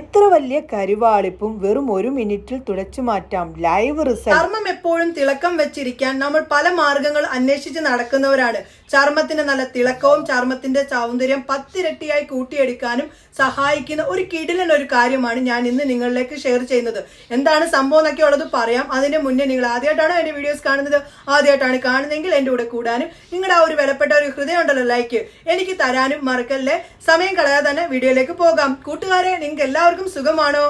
എത്ര വലിയ കരുവാളിപ്പും വെറും ഒരു മിനിറ്റിൽ തുടച്ചു മാറ്റാം. ലൈവ് റിസൾട്ട് ചർമ്മം എപ്പോഴും തിളക്കം വെച്ചിരിക്കാൻ നമ്മൾ പല മാർഗങ്ങൾ അന്വേഷിച്ച് നടക്കുന്നവരാണ്. ചർമ്മത്തിന് നല്ല തിളക്കവും ചർമ്മത്തിന്റെ സൗന്ദര്യം പത്തിരട്ടിയായി കൂട്ടിയെടുക്കാനും സഹായിക്കുന്ന ഒരു കിടിലൻ ഒരു കാര്യമാണ് ഞാൻ ഇന്ന് നിങ്ങളിലേക്ക് ഷെയർ ചെയ്യുന്നത്. എന്താണ് സംഭവം എന്നൊക്കെ ഉള്ളത് പറയാം. അതിന് മുന്നേ നിങ്ങൾ ആദ്യമായിട്ടാണോ എന്റെ വീഡിയോസ് കാണുന്നത്? ആദ്യമായിട്ടാണ് കാണുന്നതെങ്കിൽ എന്റെ കൂടെ കൂടാനും. നിങ്ങളുടെ ആ ഒരു വിലപ്പെട്ട ഒരു ഹൃദയം ഉണ്ടല്ലോ ലൈക്ക് എനിക്ക് തരാനും മറക്കല്ലേ? സമയം കളയാതെ തന്നെ വീഡിയോയിലേക്ക് പോകാം. കൂട്ടുകാരെ നിങ്ങൾക്ക് എല്ലാവർക്കും സുഖമാണോ?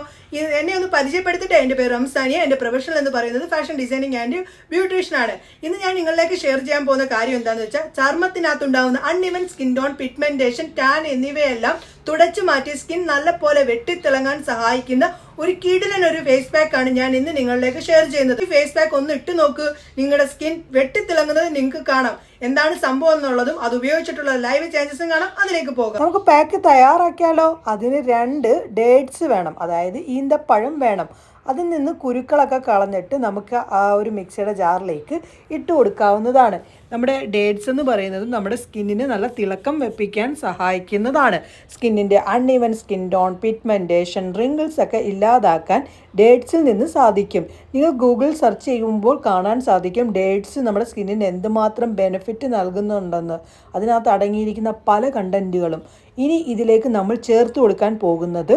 എന്നെ ഒന്ന് പരിചയപ്പെടുത്തിട്ടെ എന്റെ പേര് റംസാനിയ എന്റെ പ്രൊഫഷണൽ എന്ന് പറയുന്നത് ഫാഷൻ ഡിസൈനിങ് ആൻഡ് ബ്യൂട്ടീഷ്യൻ ആണ്. ഇന്ന് ഞാൻ നിങ്ങളിലേക്ക് ഷെയർ ചെയ്യാൻ പോകുന്ന കാര്യം എന്താണെന്ന് വെച്ചാൽ ചർമ്മത്തിനകത്തുണ്ടാവുന്ന uneven skin tone pigmentation tan എന്നിവയെല്ലാം തുടച്ചു മാറ്റി സ്കിൻ നല്ല പോലെ വെട്ടിത്തിളങ്ങാൻ സഹായിക്കുന്ന ഒരു കിടിലൻ ഒരു ഫേസ് പാക്ക് ആണ് ഞാൻ ഇന്ന് നിങ്ങളിലേക്ക് ഷെയർ ചെയ്യുന്നത്. ഈ ഫേസ് പാക്ക് ഒന്ന് ഇട്ട് നോക്ക്. നിങ്ങളുടെ സ്കിൻ വെട്ടിത്തിളങ്ങുന്നത് നിങ്ങൾക്ക് കാണാം. എന്താണ് സംഭവം എന്നുള്ളതും അത് ഉപയോഗിച്ചിട്ടുള്ള ലൈവ് ചേഞ്ചസും കാണാം. അതിലേക്ക് പോകാം. നമുക്ക് പാക്ക് തയ്യാറാക്കിയാലോ? അതിന് രണ്ട് ഡേറ്റ്സ് വേണം. അതായത് ഈന്തപ്പഴം വേണം. അതിൽ നിന്ന് കുരുക്കളൊക്കെ കളഞ്ഞിട്ട് നമുക്ക് ആ ഒരു മിക്സിയുടെ ജാറിലേക്ക് ഇട്ട് കൊടുക്കാവുന്നതാണ്. നമ്മുടെ ഡേറ്റ്സ് എന്ന് പറയുന്നതും നമ്മുടെ സ്കിന്നിന് നല്ല തിളക്കം വെപ്പിക്കാൻ സഹായിക്കുന്നതാണ്. സ്കിന്നിന്റെ uneven skin tone pigmentation wrinkles ഒക്കെ ഇല്ലാതാക്കാൻ ഡേറ്റ്സിൽ നിന്ന് സാധിക്കും. നിങ്ങൾ ഗൂഗിൾ സെർച്ച് ചെയ്യുമ്പോൾ കാണാൻ സാധിക്കും ഡേറ്റ്സ് നമ്മുടെ സ്കിന്നിന് എന്തുമാത്രം ബെനിഫിറ്റ് നൽകുന്നുണ്ടെന്ന്. അതിനകത്ത് അടങ്ങിയിരിക്കുന്ന പല കണ്ടന്റുകളും ഇനി ഇതിലേക്ക് നമ്മൾ ചേർത്ത് കൊടുക്കാൻ പോകുന്നത്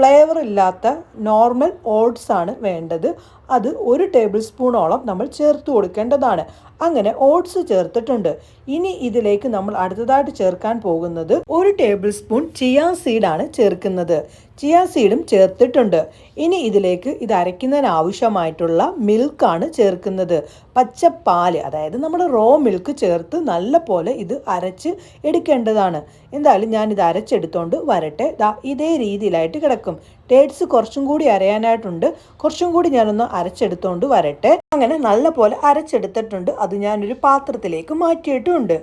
ഫ്ലേവർ ഇല്ലാത്ത നോർമൽ ഓട്സ് ആണ് വേണ്ടത്. അത് ഒരു ടേബിൾ സ്പൂണോളം നമ്മൾ ചേർത്ത് കൊടുക്കേണ്ടതാണ്. അങ്ങനെ ഓട്സ് ചേർത്തിട്ടുണ്ട്. ഇനി ഇതിലേക്ക് നമ്മൾ അടുത്തതായിട്ട് ചേർക്കാൻ പോകുന്നത് ഒരു ടേബിൾ സ്പൂൺ ചിയാ സീഡാണ് ചേർക്കുന്നത്. ചിയാ സീഡും ചേർത്തിട്ടുണ്ട്. ഇനി ഇതിലേക്ക് ഇത് അരയ്ക്കുന്നതിന് ആവശ്യമായിട്ടുള്ള മിൽക്കാണ് ചേർക്കുന്നത്. പച്ചപ്പാൽ അതായത് നമ്മൾ റോ മിൽക്ക് ചേർത്ത് നല്ല പോലെ ഇത് അരച്ച് എടുക്കേണ്ടതാണ്. എന്തായാലും ഞാൻ ഇത് അരച്ചെടുത്തോണ്ട് വരട്ടെ. ഇതേ രീതിയിലായിട്ട് കിടക്കും. ഡേറ്റ്സ് കുറച്ചും കൂടി അരയാനായിട്ടുണ്ട്. കുറച്ചും കൂടി ഞാനൊന്ന് അരച്ചെടുത്തോണ്ട് വരട്ടെ. അങ്ങനെ നല്ല പോലെ അരച്ചെടുത്തിട്ടുണ്ട്. അത് ഞാനൊരു പാത്രത്തിലേക്ക് മാറ്റിയിട്ടുണ്ട്.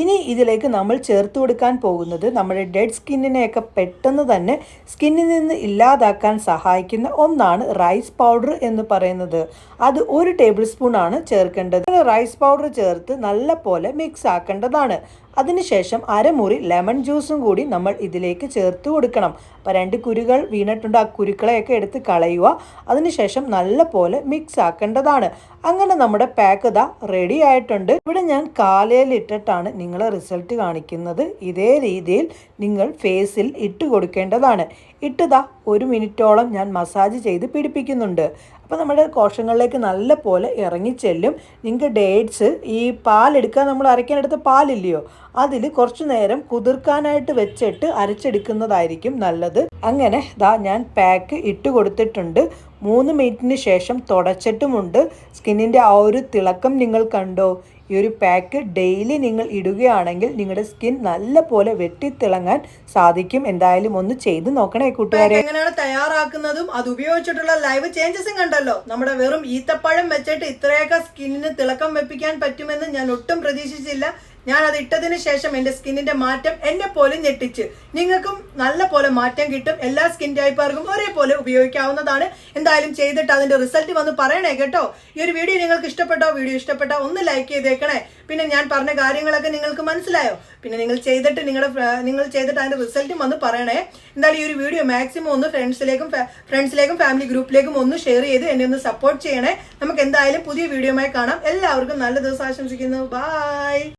ഇനി ഇതിലേക്ക് നമ്മൾ ചേർത്ത് കൊടുക്കാൻ പോകുന്നത് നമ്മുടെ ഡെഡ് സ്കിന്നിനെയൊക്കെ പെട്ടെന്ന് തന്നെ സ്കിന്നിൽ നിന്ന് ഇല്ലാതാക്കാൻ സഹായിക്കുന്ന ഒന്നാണ് റൈസ് പൗഡർ എന്ന് പറയുന്നത്. അത് ഒരു ടേബിൾ സ്പൂൺ ആണ് ചേർക്കേണ്ടത്. റൈസ് പൗഡർ ചേർത്ത് നല്ല പോലെ മിക്സ് ആക്കേണ്ടതാണ് അതിനുശേഷം അരമുറി ലെമൺ ജ്യൂസും കൂടി നമ്മൾ ഇതിലേക്ക് ചേർത്ത് കൊടുക്കണം. അപ്പോൾ രണ്ട് കുരുകൾ വീണിട്ടുണ്ട്. ആ കുരുക്കളെയൊക്കെ എടുത്ത് കളയുക. അതിനുശേഷം നല്ല പോലെ മിക്സ് ആക്കേണ്ടതാണ്. അങ്ങനെ നമ്മുടെ പാക്ക് ഇതാ റെഡി ആയിട്ടുണ്ട്. ഇവിടെ ഞാൻ കാലയിൽ ഇട്ടിട്ടാണ് നിങ്ങളെ റിസൾട്ട് കാണിക്കുന്നത്. ഇതേ രീതിയിൽ നിങ്ങൾ ഫേസിൽ ഇട്ട് കൊടുക്കേണ്ടതാണ്. ഇട്ടതാ ഒരു മിനിറ്റോളം ഞാൻ മസാജ് ചെയ്ത് പിടിപ്പിക്കുന്നുണ്ട്. അപ്പോൾ നമ്മുടെ കോശങ്ങളിലേക്ക് നല്ല പോലെ ഇറങ്ങിച്ചെല്ലും നിങ്ങൾക്ക് ഡേറ്റ്സ് ഈ പാലെടുക്കാൻ നമ്മൾ അരയ്ക്കാനെടുത്ത പാലില്ലയോ? അതിൽ കുറച്ചു നേരം കുതിർക്കാനായിട്ട് വെച്ചിട്ട് അരച്ചെടുക്കുന്നതായിരിക്കും നല്ലത്. അങ്ങനെ ദാ ഞാൻ പാക്ക് ഇട്ട് കൊടുത്തിട്ടുണ്ട്. മൂന്ന് മിനിറ്റിന് ശേഷം തുടച്ചിട്ടുമുണ്ട്. സ്കിന്നിന്റെ ആ ഒരു തിളക്കം നിങ്ങൾ കണ്ടോ? ഈ ഒരു പാക്ക് ഡെയിലി നിങ്ങൾ ഇടുകയാണെങ്കിൽ നിങ്ങളുടെ സ്കിൻ നല്ല പോലെ വെട്ടിത്തിളങ്ങാൻ സാധിക്കും. എന്തായാലും ഒന്ന് ചെയ്ത് നോക്കണേ കൂട്ടുകാരെ. എങ്ങനെയാണ് തയ്യാറാക്കുന്നതും അത് ഉപയോഗിച്ചിട്ടുള്ള ലൈവ് ചേഞ്ചസും കണ്ടല്ലോ. നമ്മുടെ വെറും ഈത്തപ്പഴം വെച്ചിട്ട് ഇത്രയൊക്കെ സ്കിന്നിന് തിളക്കം വെപ്പിക്കാൻ പറ്റുമെന്ന് ഞാൻ ഒട്ടും പ്രതീക്ഷിച്ചില്ല. ഞാൻ അത് ഇട്ടതിന് ശേഷം എന്റെ സ്കിന്നിന്റെ മാറ്റം എന്നെ പോലും ഞെട്ടിച്ച്. നിങ്ങൾക്കും നല്ല പോലെ മാറ്റം കിട്ടും. എല്ലാ സ്കിൻ ടൈപ്പുകാർക്കും ഒരേപോലെ ഉപയോഗിക്കാവുന്നതാണ്. എന്തായാലും ചെയ്തിട്ട് അതിന്റെ റിസൾട്ട് വന്ന് പറയണേ കേട്ടോ. ഈ ഒരു വീഡിയോ നിങ്ങൾക്ക് ഇഷ്ടപ്പെട്ടോ? വീഡിയോ ഇഷ്ടപ്പെട്ടോ ഒന്ന് ലൈക്ക് ചെയ്തേക്കണേ. പിന്നെ ഞാൻ പറഞ്ഞ കാര്യങ്ങളൊക്കെ നിങ്ങൾക്ക് മനസ്സിലായോ? പിന്നെ നിങ്ങൾ ചെയ്തിട്ട് നിങ്ങളുടെ നിങ്ങൾ ചെയ്തിട്ട് അതിന്റെ റിസൾട്ടും വന്ന് പറയണേ. എന്തായാലും ഈ ഒരു വീഡിയോ മാക്സിമം ഒന്ന് ഫ്രണ്ട്സിലേക്കും ഫ്രണ്ട്സിലേക്കും ഫാമിലി ഗ്രൂപ്പിലേക്കും ഒന്ന് ഷെയർ ചെയ്ത് എന്നെ ഒന്ന് സപ്പോർട്ട് ചെയ്യണേ. നമുക്ക് എന്തായാലും പുതിയ വീഡിയോമായി കാണാം. എല്ലാവർക്കും നല്ല ദിവസം ആശംസിക്കുന്നു. ബൈ